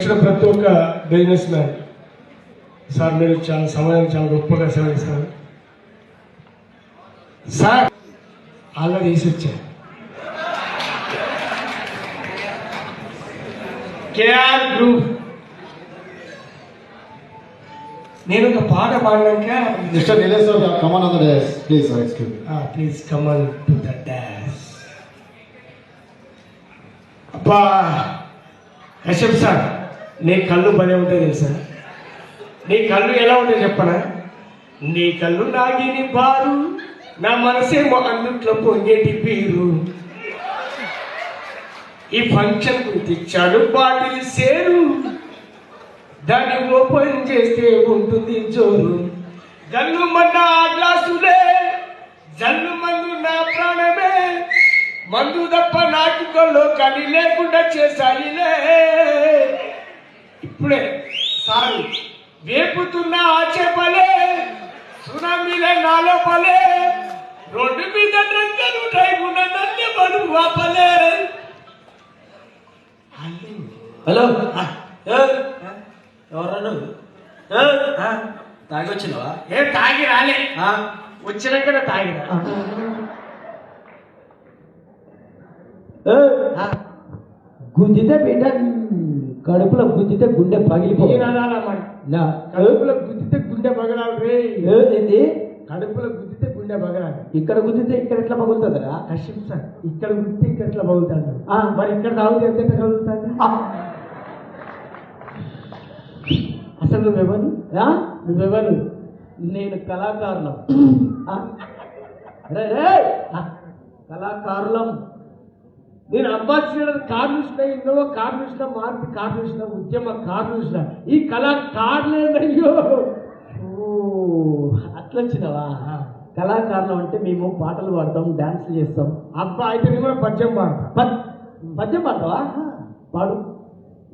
ఇక్కడ ప్రతి ఒక్క బిజినెస్ మ్యాన్ సార్ మీరు చాలా సమయం చాలా గొప్పగా సెలవిస్తారు సార్ ఆల్రెడీ వేసి వచ్చా కేఆర్ గ్రూప్ నేను ఒక పాట పాడినాక Mr. Nilesh sir, come on on the desk, please, sir, excuse me. Please come on to the dance అబ్బా కశ్యప్ సార్ నీ కళ్ళు భలే ఉంటాయి తెలుసా? నీ కళ్ళు ఎలా ఉంటాయి చెప్పనా? నీ కళ్ళు నాగిని బారు నా మనసేమో అన్నిట్లో పొంగేటి పీరు. ఈ ఫంక్షన్కు తెచ్చాడు బాటిల్ సేరు. దాన్ని ఓపెన్ చేస్తే ఉంటుంది జోరు. జల్లు మన్న ఆ గ్లాసులే జల్లు మందు నా ప్రాణమే. మందు తప్ప నాటుకల్లో కని లేకుండా చేశాయిలే. ఇప్పుడే సారు వేపుతున్న ఆ చేపలే సునామీలే నాలో పలే రోడ్డు మీద డ్రంకను డ్రైవున నన్ను బడు వాపలే హలో. ఎవరా నువ్వు తాగి వచ్చినావా ఏ తాగి రాలే. వచ్చినాకనే తాగిరా గుద్దితే బిడ్డ కడుపులో గుద్దితే గుండె పగిలిపో ఈనాడాల మరి నా కడుపులో గుద్దితే గుండె పగలాలి రే. ఏంది? కడుపులో గుద్దితే గుండె పగలాలి. ఇక్కడ గుద్దితే ఇక్కడ ఎట్లా పగులుతుందిరా? కశ్యప్ సార్ ఇక్కడ గుద్దితే ఇక్కడ ఎట్లా పగులుతాడు. మరి ఇక్కడ తాగితే ఎంత ఎట్లా పగులుతాడు? అసలు నువ్వెవరు? నువ్వెవరు? నేను కళాకారులం. కళాకారులం. నేను అంబాసిడర్ కారు చూసిన ఇన్నోవా కారు చూసిన మార్పు కారు చూసిన ఉద్యమ కారు చూసిన ఈ కళా కార్లేదయ్యో. అట్లా వచ్చినావా కళాకారులం అంటే మేము పాటలు పాడతాం డాన్సులు చేస్తాం. అబ్బా అయితే నేను కూడా పద్యం పాడతా. పద్- పద్యం పాడతావా? పాడు.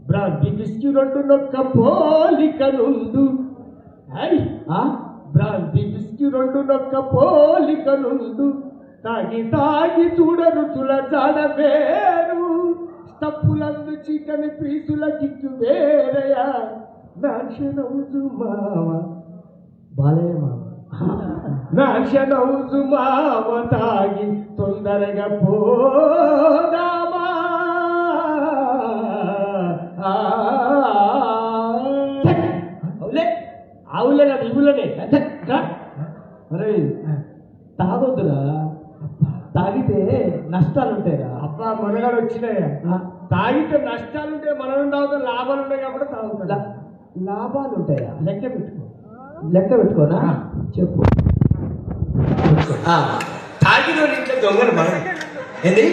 బ్రాంతి బిస్కి రెండు నొక్క పోలిక నుండు ఐ ఆ? బ్రాంతి బిస్కి రెండు నొక్క పోలిక నుండు తాగి తాగి చూడ రుచుల జాడ వేరు. స్టప్పులందు చికెన్ పీసుల కిక్కు వేరయా నాశనవుజు మామ. బాలయ్య మామ. నాశనవుజు మామ తాగి తొందరగా పోదామా. అవులే. ఆవులే కాదు ఇవులనే అరే తాగొద్దురా. తాగితే నష్టాలు ఉంటాయిరా అబ్బా మనగాడు వచ్చినాయా? తాగితే నష్టాలుంటే మనం తాగుతాం లాభాలు ఉంటాయి కాబట్టి తాగుతాం లా- లాభాలు ఉంటాయా లెక్క పెట్టుకో. లెక్క పెట్టుకోనా? ఆ. చెప్పు. తాగిన ఇంట్లో దొంగలు మనం ఏంది?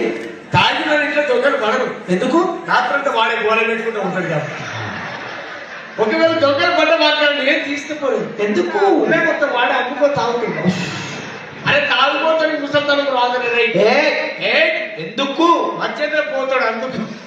తాగిన ఇంట్లో దొంగలు మనం ఎందుకు? రాత్రంతా వాడే గోడ పెట్టుకుంటూ ఉంటాడు కాబట్టి. ఒకవేళ దొంగలు పడ్డ మాట్లాడి ఏం తీసుకుపోలేదు ఎందుకు? మొత్తం వాడే అమ్ముకో తాగుతుందా అరే తాగుపోతాడు ముసల్తానికి రాదు ఎందుకు? వచ్చేదే పోతాడు అందుకు.